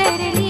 तरली